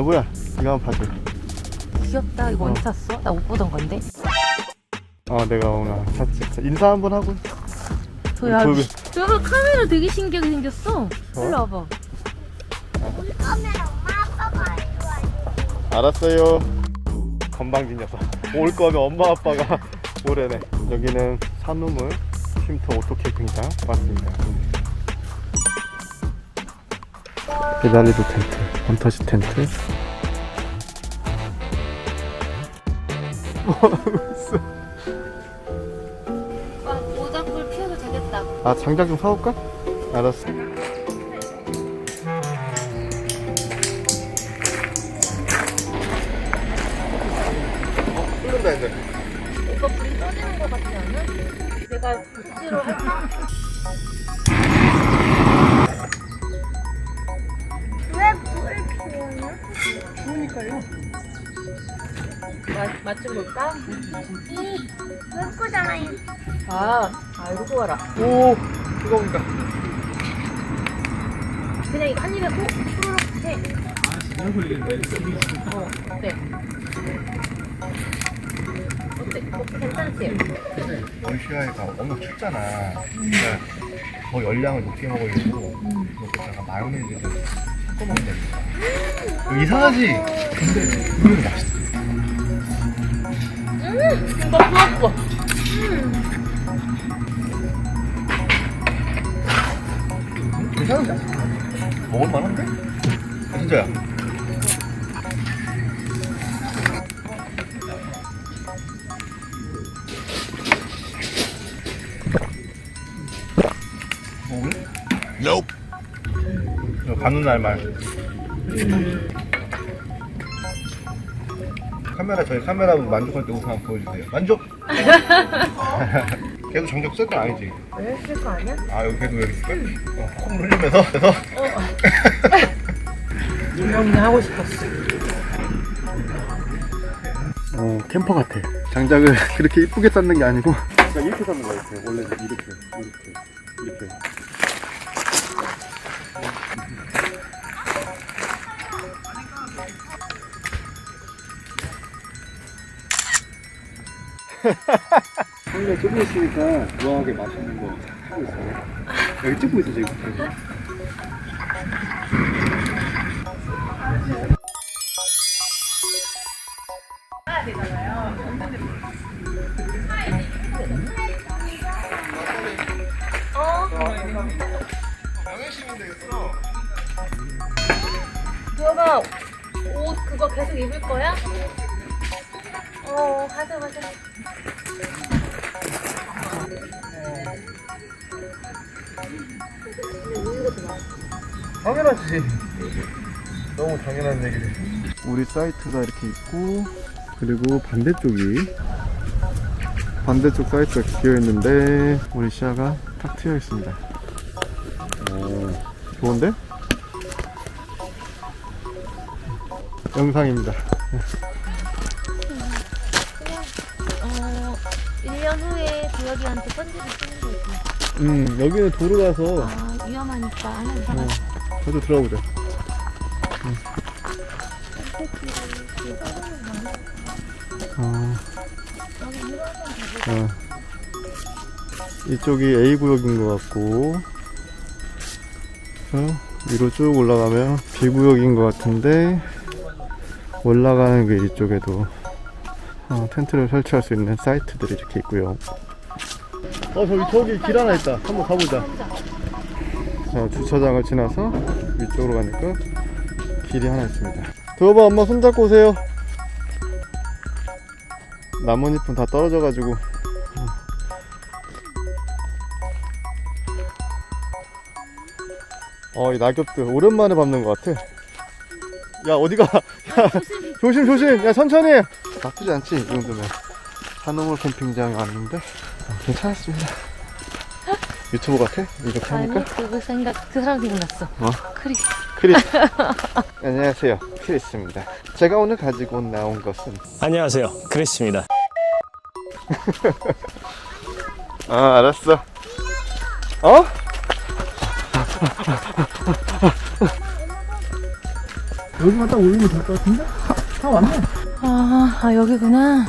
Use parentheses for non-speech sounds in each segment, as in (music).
여보야 이거 한번 봐줘 귀엽다. 이거 언제 샀어? 나 못 보던 건데. 어 내가 오늘 샀지 인사 한번 하고 도야. 그- 저거 카메라 되게 신기하게 생겼어. 어? 일로 와봐. 카메라 엄마 아빠가. 알았어요 건방진 녀석 올 거면 엄마 아빠가 (laughs) 오래네 여기는 산우물 쉼터 오토캠핑장 왔습니다 배달리도 텐트 원터시 텐트 뭐하고 있어 아, 모닥불 피워도 되겠다. 아 장작 좀 사올까? 알았어 어? 끓는다 이제 오빠 불이 꺼지는 것 같지 않아? 내가 국지로 할까? 맛, 맛좀 볼까? 이 물고잖아요. 아, 아이고 좋아라. 오 뜨거운가 그냥 이거 한 입에 꼭 후루룩 해. 어, 어때? 어때? 어, 괜찮지? 러시아에가 워낙 춥잖아 그러니까 더 열량을 높게 먹으려고 여기다가 마요네즈를 섞어 먹는다 이거 이상하지? 근데 의외로 맛있어 이거 부었어. 괜찮은데? 먹을 만한데? 아, 진짜야 먹을래? Nope. 가는 날 말. 카메라 저희 카메라 만족할 때 우선 한번 보여주세요. 만족. (laughs) 걔도 정적 쓸 건 아니지. 왜? 쓸거 아니야? 아 여기 걔도 여기 있을까? 어, 콩 흘리면서 그래서 (laughs) 유명이나 하고 싶었어. 어 캠퍼 같아. 장작을 (laughs) 그렇게 이쁘게 쌓는 게 아니고 그러니까 이렇게 쌓는 거야 이렇게 원래 이렇게 이렇게 이렇게 (laughs) 성리가 조금 있으니까 우아하게 맛있는 거 하고 있어요. 여기 찍고 있어 지금. 누가 옷 그거 계속 입을 거야? 어, 하자, 하자. 당연하지. 너무 당연한 얘기를. 우리 사이트가 이렇게 있고, 그리고 반대쪽이, 반대쪽 사이트가 비어 있는데, 우리 시야가 탁 트여 있습니다. 오, 좋은데? 영상입니다. 1년 후에 도혁이한테 편지를 쓰는 거지. 음, 여기는 도로라서, 아, 위험하니까 안 하는 어, 사람. 저도 들어보자. 어, 어. 이쪽이 A 구역인 것 같고, 어, 위로 쭉 올라가면 B 구역인 것 같은데, 올라가는 게 이쪽에도 어, 텐트를 설치할 수 있는 사이트들이 이렇게 있고요. 어, 저기, 저기 길 하나 있다. 한번 가보자. 자, 주차장을 지나서 위쪽으로 가니까 길이 하나 있습니다. 도여봐, 엄마 손잡고 오세요. 나뭇잎은 다 떨어져가지고. 어, 이 낙엽들 오랜만에 밟는 것 같아. 야, 어디가? (laughs) 야, 조심, 조심. 야, 천천히. 나쁘지 않지, 이 정도면. 한우물 캠핑장에 왔는데, 어, 괜찮았습니다. (laughs) 유튜브 같아? 이렇게 하니까? 아니, 그거 생각, 그 사람 생각났어. 어? 크리. 크리스. (laughs) 안녕하세요. 크리스입니다. 제가 오늘 가지고 나온 것은 안녕하세요. 크리스입니다. (laughs) 아, 알았어. 어? 여기만 딱 올리면 될 것 같은데? 다 왔네. 아, 아 여기구나.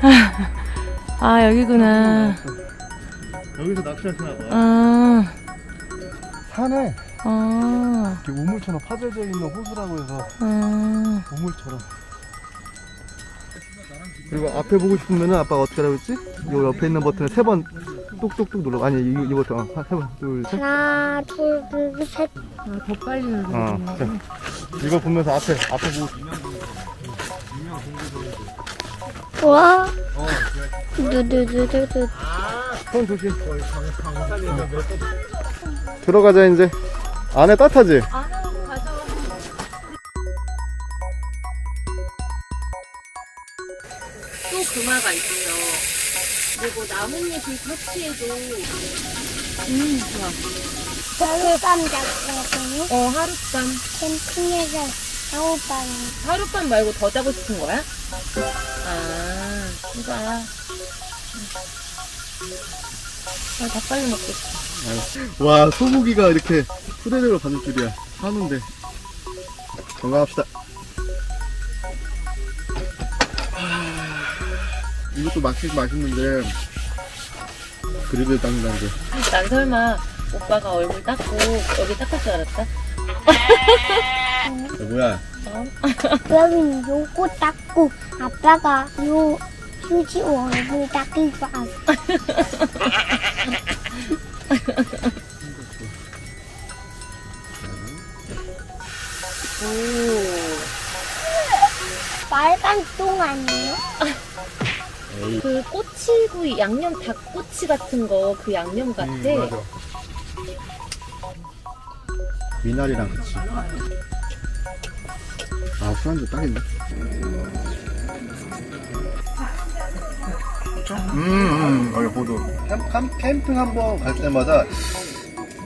아, 아 여기구나. 여기서 낚시하시나 봐. 아, 산에 아, 이렇게 우물처럼 파져져 있는 호수라고 해서 아. 우물처럼. 그리고 앞에 보고 싶으면은 아빠가 어떻게 하라고 했지? 요 옆에 있는 버튼을 세번 뚝뚝뚝 눌러. 아니 이, 이 버튼. 어, 세 번, 둘, 셋. 하나, 둘, 셋. 아, 더 빨리 눌러. 어. 자, 이거 보면서 앞에 앞에 보고. 와. 두두두두두. 손 조심. 들어가자 이제. 안에 따뜻하지? 또 금화가 있고요. 그리고 나뭇잎을 터치해도 음 좋아. 하룻밤 잡거든요. 어 하룻밤. 캠핑에서 하룻밤. 하룻밤 말고 더 자고 싶은 거야? 아 이거야. 아, 다 빨리 먹고 싶어. 와 소고기가 이렇게 후대대로 받을 줄이야. 하는데. 건강합시다. 이것도 맛있 맛있는데 그립을 닦는다는 게. 난 설마 오빠가 얼굴 닦고 여기 닦을 줄 알았다? 뭐야? 여긴 요거 닦고 아빠가 요 휴지 얼굴 닦을 줄 알았어. 오. 빨간 똥 아니에요? 그 꼬치구이 양념 닭꼬치 같은 거 그 양념 같아. 미나리랑 같이. 아, 술안주 딱이네. 음, 음, 여기 보도. 캠, 캠, 캠핑 한 번 갈 때마다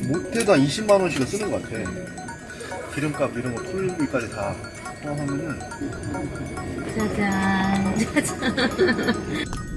못해도 한 20만 원씩은 쓰는 것 같아. 기름값 이런 거 풀비까지 다 포함하면은. 짜잔. 짜잔.